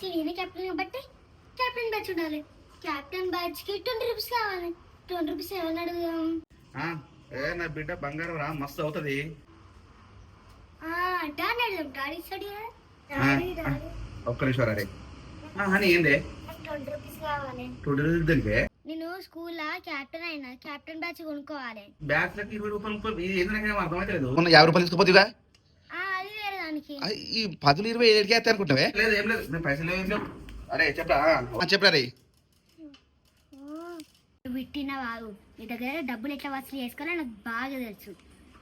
కి నేనే కెప్టెన్ కాబట్టి కెప్టెన్ బ్యాచ్ ఉండాలి. కెప్టెన్ బ్యాచ్కి ట్వంటీ రూపీస్ కావాలి. ట్వంటీ రూపీస్ ఏమని అడుగుదాం? ఏ నా బిడ్డ బంగారం రా మస్తు అవుతుంది. ఆ, డాడీ అడుగుదాం. డాడీ ఇస్తాడు డాడీ ఒక్క నిమిషం రా రే. అని ఏందే? ట్వంటీ రూపీస్ కావాలి. దానికే? నేను స్కూల్లో కెప్టెన్ అయినా కెప్టెన్ బ్యాచ్ కొనుక్కోవాలి. బ్యాట్లకి ఇరవై రూపాయలు ఇది నాకేం అర్థమైతే మొన్న యాభై రూపాయలు తీసుకుపోతుందిగా దానికి? ఈ పదులు ఇరవై ఏడుకి వేస్తే అనుకుంటావే? లేదు ఏం లేదు. నేను పైసలు ఏం లేవు. అరే చెప్పరా? చెప్పరా రే. విట్టిన వాగు. నీ దగ్గర డబ్బులు ఎట్లా వసూలు చేసుకోవాలో నాకు బాగా తెలుసు.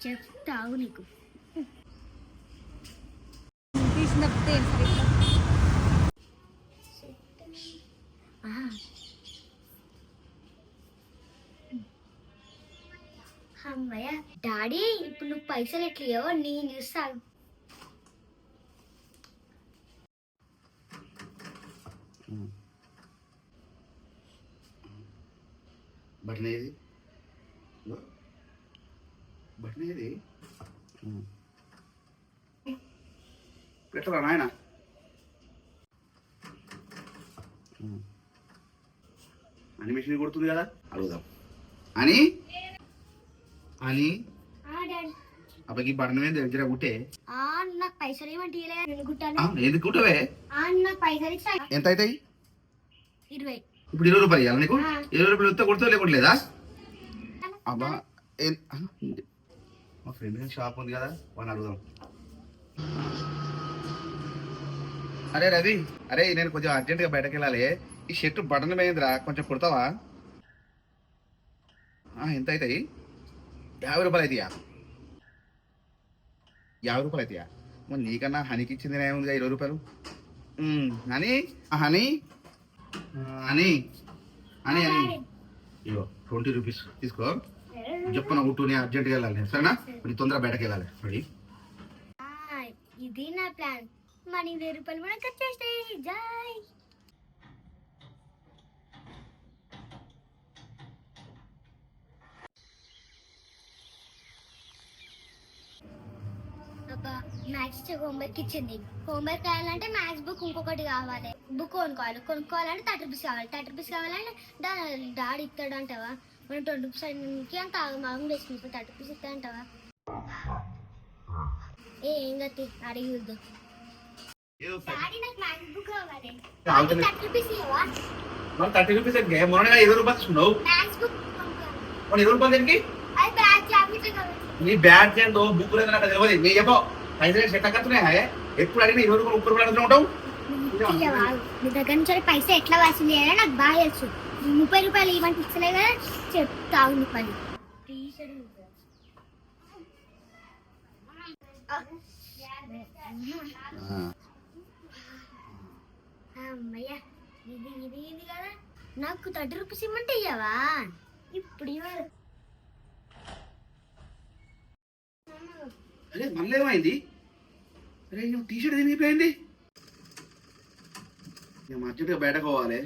చెప్తావు నీకు. తీసిన తప్పితే ఏం సరిగ్గా ఆ. అమ్మయ్య డాడీ ఇప్పుడు నువ్వు పైసలు ఎట్లయో నేను చూస్తాను బట్టలు ఏది? బట్టలు ఏది? పెట్టరా నాయన? అని మిషన్ కొడుతుంది కదా? అడుగుదాం. అని? అని ఆ, డాడీ అబ్బకి బట్టన మీద దగ్గర నాకు పైసలు ఏమంటే కుట్టాను. ఎందుకు నాకు పైసలు ఇచ్చా. ఎంత అవుతాయి ఇరవై. ఇప్పుడు ఇరవై రూపాయలు ఇవ్వాలి నీకు. ఇరవై రూపాయలు వస్తే కొడుతూ లేకుండా అబ్బా. మా ఫ్రెండ్ షాప్ ఉంది కదా వాడిని అడుగుదాం. అరే రవి అరే నేను కొంచెం అర్జెంటుగా బయటకు వెళ్ళాలి. ఈ షర్ట్ బటన్ పోయిందిరా కొంచెం కుడతావా? ఎంత అవుతాయి యాభై రూపాయలు అవుతాయా యాభై రూపాయలు అవుతాయా మరి నీకన్నా హనీకి ఇచ్చింది ఏముందిగా ఇరవై రూపాయలు? Um, honey? ఆ, హనీ? ఆ, హనీ. Honey honey. ఇగో ట్వంటీ రూపీస్ తీసుకో. చెప్పన ఊటు నేను అర్జెంట్గా వెళ్ళాలి సరేనా? కొంచెం తొందర బయటకు వెళ్ళాలి. రెడీ ఇది నా ప్లాన్ మనీ వెయ్యి రూపాయలు కూడా కట్ వచ్చేస్తాయి జాయ్ అబ్బా మ్యాథ్స్ హోంవర్క్ ఇచ్చింది. హోంవర్క్ రాయాలంటే మ్యాథ్స్ బుక్ ఇంకొకటి కావాలి. బుక్ కొనుక్కోవాలి. కొనుక్కోవాలంటే థర్టీ రూపీస్ కావాలి. థర్టీ రూపీస్ కావాలంటే డా డాడీ ఇస్తాడు అంటావా మనం ట్వంటీ రూపీస్ అన్నికి అంత మామూలు వేసుకుంటాం థర్టీ రూపీస్ ఇస్తాడంటావా ఏ ఏం గతి? అడిగి చూద్దాం. డాడీ నాకు మ్యాథ్స్ బుక్ కావాలి. థర్టీ రూపీస్ ఇవ్వవా? మరి థర్టీ రూపీస్ మొన్నగా ఇరవై రూపాయలు తీసుకున్నావు. Maths book. మరి ఇరవై రూపాయలు దేనికి? నీ బ్యాట్ ఏందో బుక్ లేదు నాకు తెలియదు. నీ చెప్పో. పైసలు సెట్ కట్టున్నాయా ఎప్పుడు అడిగినా ఇరవై రూపాయలు ముప్పై రూపాయలు అడుగుతూ ఉంటావు? నీ దగ్గర నుంచి పైసా ఎట్లా వసూలు చేయాలో నాకు బాగా తెలుసు ముప్పై రూపాయలు ఇవ్వండి ఇచ్చలే కదా చెప్తావు నీ పని అమ్మయ్య ఇది ఇది ఇది కదా నాకు థర్టీ రూపీస్ ఇమ్మంటే ఇయ్యవా ఇప్పుడు ఇవ్వరు అరే మళ్ళీ ఏమైంది అరే నువ్వు టీ షర్ట్ తిరిగిపోయింది నేను అర్జెంట్గా బయటకు పోవాలి.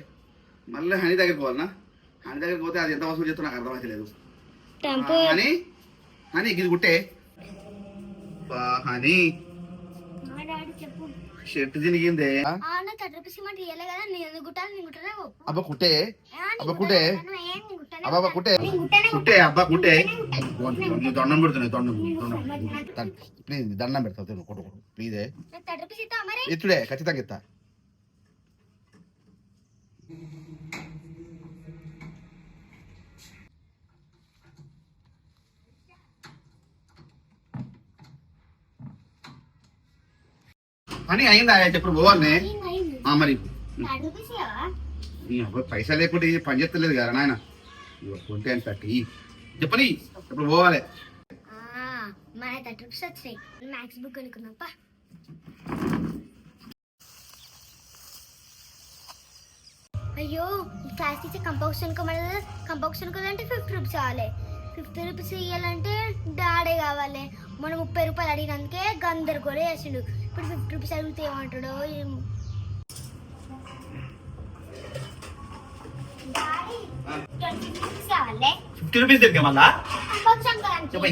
మళ్ళీ హనీ దగ్గరికి పోవాలనా? హనీ దగ్గరికి పోతే అది ఎంత వసూలు చేస్తో నాకు అర్థమైతే లేదు టంపు హనీ? హనీ ఇది కుట్టే. బా హనీ. షర్ట్ తిరిగిందే ఆ, నాకు థర్టీ రూపీస్ ఇమ్మంటే ఇయ్యలే కదా నేను ఎందుకు కుట్టాను నేను కుట్టనే ఒప్పు. అబ్బా కుట్టే ఆ, నేను అబ్బా, కుట్టే. కుట్టను, ఏం నేను కుట్టనే అబ్బా అబ్బా కుట్టే నేను కుట్టనే కుట్టే అబ్బా కుట్టే కుట్టను. నువ్వు దండం పెడుతున్నాయి దండం దండం ప్లీజ్ దండం పెడతావు తిను కొట్టు కొట్టు ప్లీజే నాకు థర్టీ రూపీస్ ఇస్తావా మరి ఇచ్చుడే ఖచ్చితంగా ఇస్తా అని అయిందా చెప్పు పోవాలి అయింది, అయింది. ఆ మరి. పైసలు లేకుంటే పని చేస్తలేదు కదా నాయన. కొంటే అని థర్టీ చెప్పని ఇప్పుడు పోవాలి. ఆ, మన థర్టీ రూపీస్ వచ్చినాయి మ్యాథ్స్ బుక్ అయ్యో ఈ క్లాస్ టీచర్ కంపౌండ్స్ కొనుక్కోమని కంపౌండ్స్ కొనుక్కోవాలంటే ఫిఫ్టీ రూపీస్ కావాలి. ఫిఫ్టీ రూపీస్ ఇవ్వాలంటే డాడే కావాలి. మనం ముప్పై రూపాయలు అడిగినందుకే గందరగోళం చేసిండు. ఇప్పుడు ఫిఫ్టీ రూపీస్ అడిగితే ఏమంటాడో ఫిఫ్టీ రూపీస్ దొరికా మళ్ళా?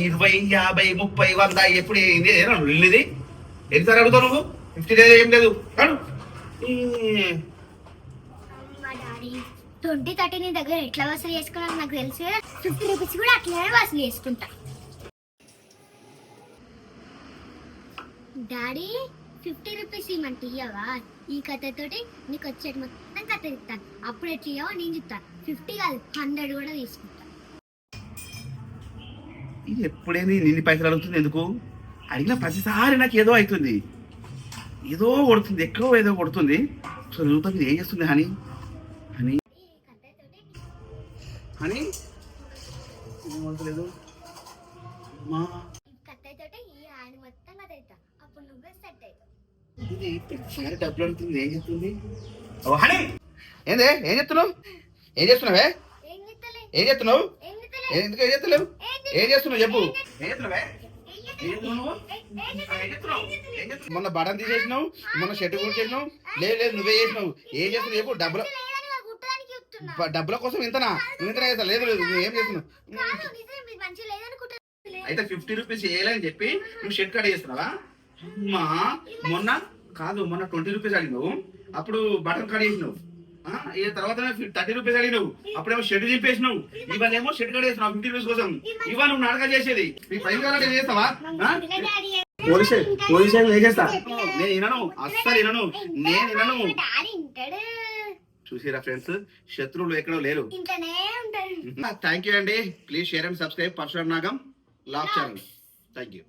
ఇరవై యాభై ముప్పై వంద ఎప్పుడు ఏంది? ఇల్లుది ఎన్నిసార్లు అడుగుతావు నువ్వు? ఫిఫ్టీ లేదు ఏం లేదు. ట్వంటీ థర్టీ నీ దగ్గర ఎట్లా వసూలు చేసుకున్నాను నాకు తెలుసు ఫిఫ్టీ రూపీస్ కూడా అట్లనే వసూలు చేసుకుంటా. డాడీ ఫిఫ్టీ రూపీస్ ఇవ్వమంటే ఇయ్యవా? ఈ కథతోటి నీకు వచ్చేటి మొత్తం కథ ఇస్తాను అప్పుడు ఎట్లా ఇయ్యవో నేను చెప్తాను ఫిఫ్టీ కాదు హండ్రెడ్ కూడా తీసుకుంటా. ఇది ఎప్పుడైంది? నిన్ను పైసలు అడుగుతుంది ఎందుకు? అడిగిన ప్రతిసారి నాకు ఏదో అవుతుంది. ఏదో కొడుతుంది ఎక్కడో ఏదో కొడుతుంది. సో ఇది ఏం చేస్తుంది హనీ? హనీ? హనీ? మా ఈ కథతోటి ఈ హ్యాండ్ మొత్తం కథ ఇస్తా అప్పుడు నువ్వే సెట్ అవుతావు ఇది డబ్బులు అడుగుతుంది. ఏం చెప్తుంది? ఓ హనీ! ఏందే? ఏం చెప్తున్నావు ఏం చేస్తున్నావే? ఏం చెప్తలే ఏం చేస్తున్నావు? ఏం చెప్తలే ఏ- ఎందుకు ఏం చేస్తలేవు? ఏం చేస్తున్నావు చెప్పు. ఏం చేస్తున్నావే? మొన్న బటన్ తీసేసినావు. మొన్న షర్ట్ కూడా చేసినావు లేదు లేదు నువ్వే చేసినావు. ఏం చేస్తున్నావు చెప్పు. డబ్బుల డబ్బుల కోసం ఇంతనా? నువ్వు ఇంతనా చేస్తా లేదు లేదు నువ్వు ఏం చేస్తున్నావు? అయితే ఫిఫ్టీ రూపీస్ వేయాలని చెప్పి నువ్వు షర్ట్ కట్ చేస్తున్నావా? అమ్మా మొన్న కాదు మొన్న ట్వంటీ రూపీస్ అడిగినావు. అప్పుడు బటన్ ఆ, ఈ తర్వాత థర్టీ రూపీస్ అడిగినావు. అప్పుడేమో షర్ట్ చింపేసినావు. ఇవాళ ఏమో కట్ చేస్తున్నావు ఫిఫ్టీ రూపీస్ కోసం. ఇవాళ నువ్వు నాటకాలు చేసేది. నీ పైన కావాలంటే చేస్తావా? ఆ? డాడీ పోలీస్ పోలీస్ వేసేస్తా నేను వినను అస్సలు వినను నేను వినను. చూసిరా ఫ్రెండ్స్ శత్రువులు ఎక్కడో లేరు. థ్యాంక్ యూ అండి. Please share and subscribe Parashuram Nagam. Lock channel. Thank you.